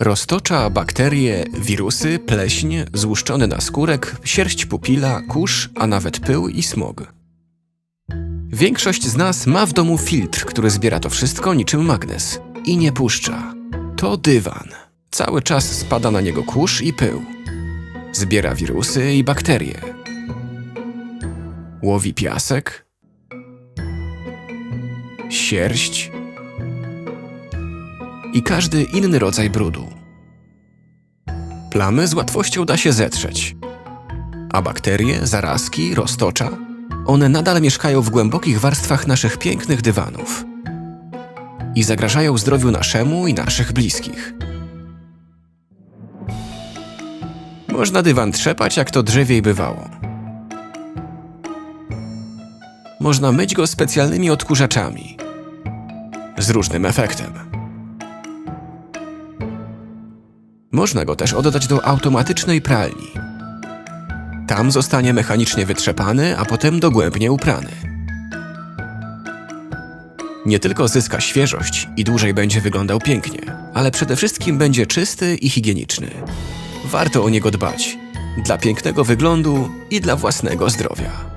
Roztocza, bakterie, wirusy, pleśń, złuszczony naskórek, sierść pupila, kurz, a nawet pył i smog. Większość z nas ma w domu filtr, który zbiera to wszystko niczym magnes i nie puszcza. To dywan. Cały czas spada na niego kurz i pył. Zbiera wirusy i bakterie. Łowi piasek, sierść i każdy inny rodzaj brudu. Plamy z łatwością da się zetrzeć, a bakterie, zarazki, roztocza, one nadal mieszkają w głębokich warstwach naszych pięknych dywanów i zagrażają zdrowiu naszemu i naszych bliskich. Można dywan trzepać, jak to drzewiej bywało. Można myć go specjalnymi odkurzaczami z różnym efektem. Można go też oddać do automatycznej pralni. Tam zostanie mechanicznie wytrzepany, a potem dogłębnie uprany. Nie tylko zyska świeżość i dłużej będzie wyglądał pięknie, ale przede wszystkim będzie czysty i higieniczny. Warto o niego dbać dla pięknego wyglądu i dla własnego zdrowia.